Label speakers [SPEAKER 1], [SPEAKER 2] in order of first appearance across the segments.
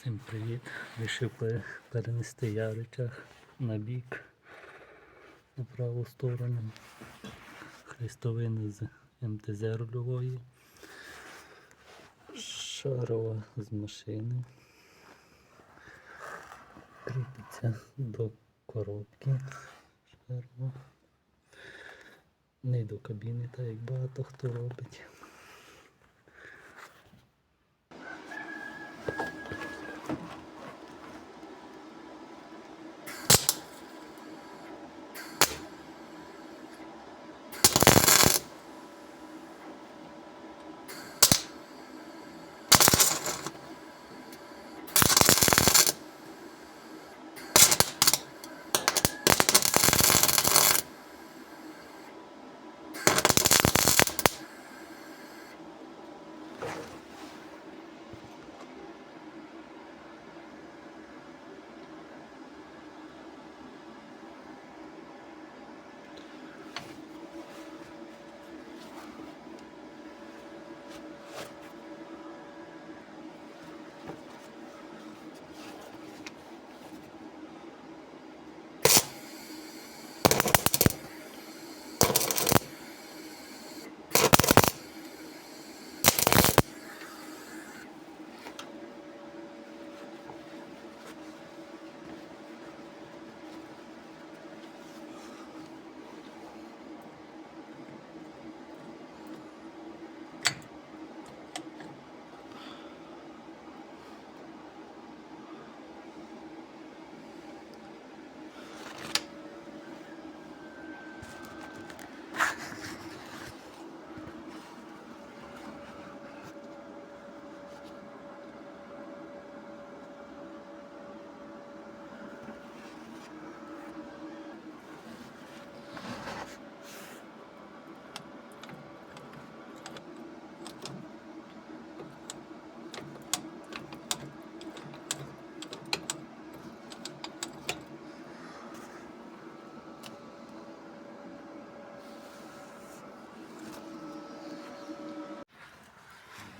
[SPEAKER 1] Всім привіт! Вирішив перенести яричах на бік на праву сторону. Хрестовина з МТЗ рульової. Шарова з машини. Кріпиться до коробки. Шарова. Не до кабіни, так як багато хто робить.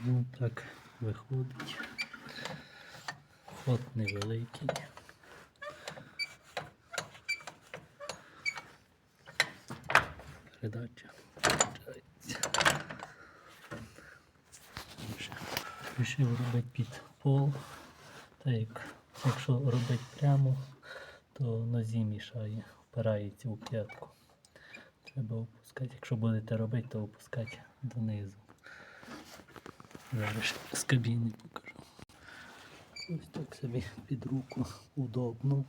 [SPEAKER 1] Ну так виходить. Ход невеликий. Передача. Рішив робити під пол. Так як якщо робити прямо, то нозі мішає, впирається у п'ятку. Треба опускати. Якщо будете робити, то опускати донизу. Зараз з кабіни покажу. Ось так собі під руку удобно.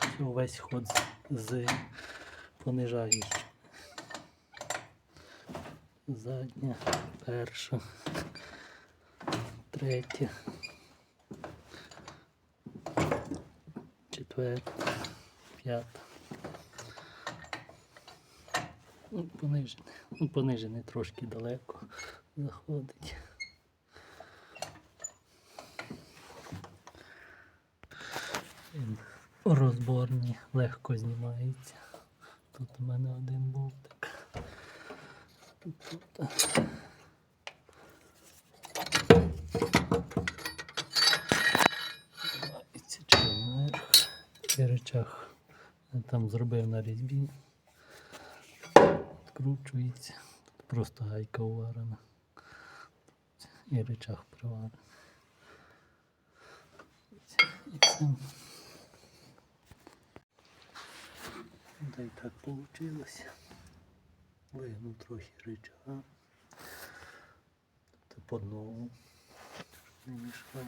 [SPEAKER 1] Це Увесь ход з, з. Задня, перша, третя, четверта, п'ята. Ну, понижене. Ну, понижене трошки далеко заходить. Він розборний, легко знімається. Тут у мене один болтик. Тут. Знімається речах я там зробив на різьбі відкручується. Тут просто гайка уварена. І речах приварений. І все. Та й так вийшло. Вигнув трохи речага. Тобто по нову, щоб не мішав.